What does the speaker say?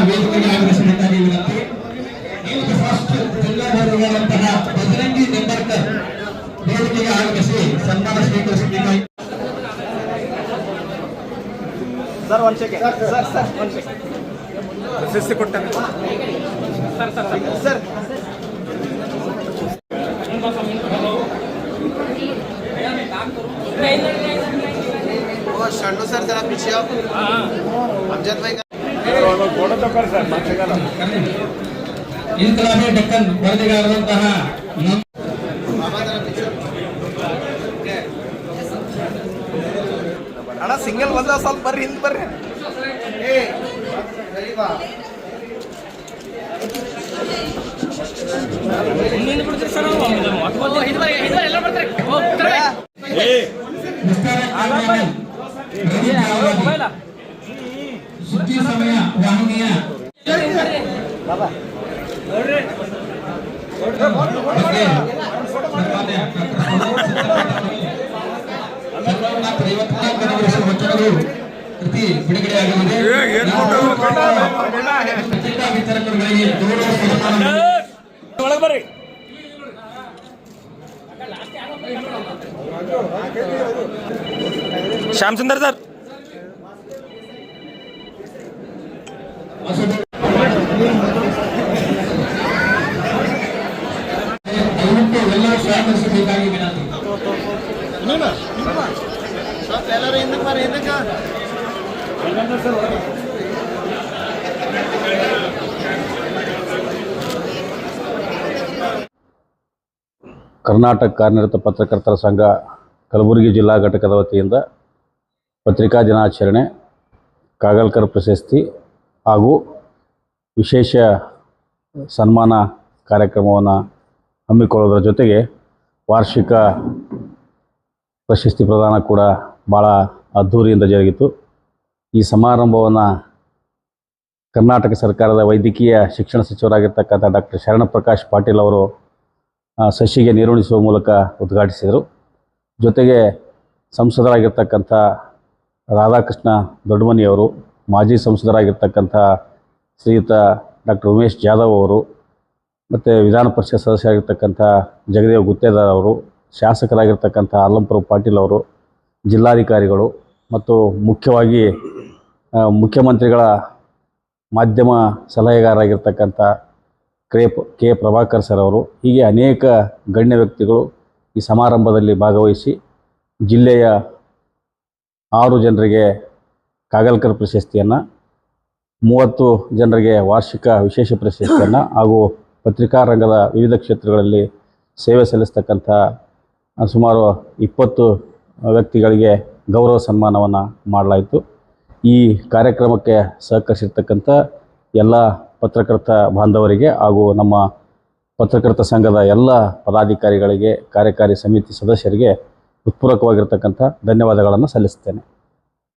ವೇದಿಕೆಗೆ ಆಗಮಿಸಲಿದ್ದಾರೆ ಇವರಂತೆ ಇಂದು ಫಸ್ಟ್ ಜಿಲ್ಲಾಧಿಕಾರಿಗಳಂತಹ ಬಜರಂಗಿ ನಿಂಬರ್ಕರ್ ವೇದಿಕೆಗೆ ಆಗಮಿಸಿ ಸನ್ಮಾನ ಸ್ವೀಕರಿಸಬೇಕಾಗಿ sir one second sir sir one second ಪ್ರಶಸ್ತಿ ಕೊಟ್ಟ ಸರ್ ಸರ್ ಸರ್ ಸರ್ ಜರಾ ಖುಷಿ ಅಮ್ಜದ್ ಡಕ್ಕನ್ ಇಂತಹ ಅಣ್ಣ ಸಿಂಗಲ್ ಬಂದ ಸ್ವಲ್ಪ ಬರ್ರಿ ಹಿಂದ್ ಬರ್ರಿ. ಎಲ್ಲ ಬರ್ತಾರೆ. ಸಮಯ ವಾಹಿನಿಯ ಬಗ್ಗೆ ಸನ್ಮಾನ್ಯ ಸರ್ವನಾಥ್ ಐವತ್ನಾಲ್ಕು ದಿವಸ ವಚನಗಳು ಕೃತಿ ಬಿಡುಗಡೆಯಾಗಲಿದೆ ಪತ್ರಿಕಾ ವಿತರಕರುಗಳಿಗೆ ಗೌರವ ಸನ್ಮಾನ ಒಳಗೆ ಬರ್ರಿ ಶ್ಯಾಮ್ ಸುಂದರ್ ಸರ್ ಕರ್ನಾಟಕ ಕಾರ್ಯನಿರತ ಪತ್ರಕರ್ತರ ಸಂಘ ಕಲಬುರಗಿ ಜಿಲ್ಲಾ ಘಟಕದ ವತಿಯಿಂದ ಪತ್ರಿಕಾ ದಿನಾಚರಣೆ ಕಾಗಲ್ಕರ್ ಪ್ರಶಸ್ತಿ ಹಾಗೂ ವಿಶೇಷ ಸನ್ಮಾನ ಕಾರ್ಯಕ್ರಮವನ್ನು ಹಮ್ಮಿಕೊಳ್ಳೋದ್ರ ಜೊತೆಗೆ ವಾರ್ಷಿಕ ಪ್ರಶಸ್ತಿ ಪ್ರದಾನ ಕೂಡ ಭಾಳ ಅದ್ಧೂರಿಯಿಂದ ಜರುಗಿತು. ಈ ಸಮಾರಂಭವನ್ನು ಕರ್ನಾಟಕ ಸರ್ಕಾರದ ವೈದ್ಯಕೀಯ ಶಿಕ್ಷಣ ಸಚಿವರಾಗಿರ್ತಕ್ಕಂಥ ಡಾಕ್ಟರ್ ಶರಣಪ್ರಕಾಶ್ ಪಾಟೀಲ್ ಅವರು ಸಸಿಗೆ ನೀರುಣಿಸುವ ಮೂಲಕ ಉದ್ಘಾಟಿಸಿದರು. ಜೊತೆಗೆ ಸಂಸದರಾಗಿರ್ತಕ್ಕಂಥ ರಾಧಾಕೃಷ್ಣ ದೊಡ್ಡಮನಿಯವರು ಮಾಜಿ ಸಂಸದರಾಗಿರ್ತಕ್ಕಂಥ ಶ್ರೀಯುತ ಡಾಕ್ಟರ್ ಉಮೇಶ್ ಜಾಧವ್ ಅವರು, ಮತ್ತು ವಿಧಾನ ಪರಿಷತ್ ಸದಸ್ಯರಾಗಿರ್ತಕ್ಕಂಥ ಜಗದೇವ್ ಗುತ್ತೇದಾರ್ ಅವರು, ಶಾಸಕರಾಗಿರ್ತಕ್ಕಂಥ ಅಲ್ಲಂಪುರ ಪಾಟೀಲ್ ಅವರು, ಜಿಲ್ಲಾಧಿಕಾರಿಗಳು ಮತ್ತು ಮುಖ್ಯವಾಗಿ ಮುಖ್ಯಮಂತ್ರಿಗಳ ಮಾಧ್ಯಮ ಸಲಹೆಗಾರರಾಗಿರ್ತಕ್ಕಂಥ ಕ್ರೇ, ಕೆ ಪ್ರಭಾಕರ್ ಸರ್ ಅವರು, ಹೀಗೆ ಅನೇಕ ಗಣ್ಯ ವ್ಯಕ್ತಿಗಳು ಈ ಸಮಾರಂಭದಲ್ಲಿ ಭಾಗವಹಿಸಿ ಜಿಲ್ಲೆಯ ಆರು ಜನರಿಗೆ ಕಾಗಲ್ಕರ್ ಪ್ರಶಸ್ತಿಯನ್ನು ಮೂವತ್ತು ಜನರಿಗೆ ವಾರ್ಷಿಕ ವಿಶೇಷ ಪ್ರಶಸ್ತಿಯನ್ನು ಹಾಗೂ ಪತ್ರಿಕಾ ರಂಗದ ವಿವಿಧ ಕ್ಷೇತ್ರಗಳಲ್ಲಿ ಸೇವೆ ಸಲ್ಲಿಸ್ತಕ್ಕಂಥ ಸುಮಾರು ಇಪ್ಪತ್ತು ವ್ಯಕ್ತಿಗಳಿಗೆ ಗೌರವ ಸನ್ಮಾನವನ್ನು ಮಾಡಲಾಯಿತು. ಈ ಕಾರ್ಯಕ್ರಮಕ್ಕೆ ಸಹಕರಿಸಿರ್ತಕ್ಕಂಥ ಎಲ್ಲ ಪತ್ರಕರ್ತ ಬಾಂಧವರಿಗೆ ಹಾಗೂ ನಮ್ಮ ಪತ್ರಕರ್ತ ಸಂಘದ ಎಲ್ಲ ಪದಾಧಿಕಾರಿಗಳಿಗೆ, ಕಾರ್ಯಕಾರಿ ಸಮಿತಿ ಸದಸ್ಯರಿಗೆ ಹೃತ್ಪೂರ್ವಕವಾಗಿರ್ತಕ್ಕಂಥ ಧನ್ಯವಾದಗಳನ್ನು ಸಲ್ಲಿಸ್ತೇನೆ.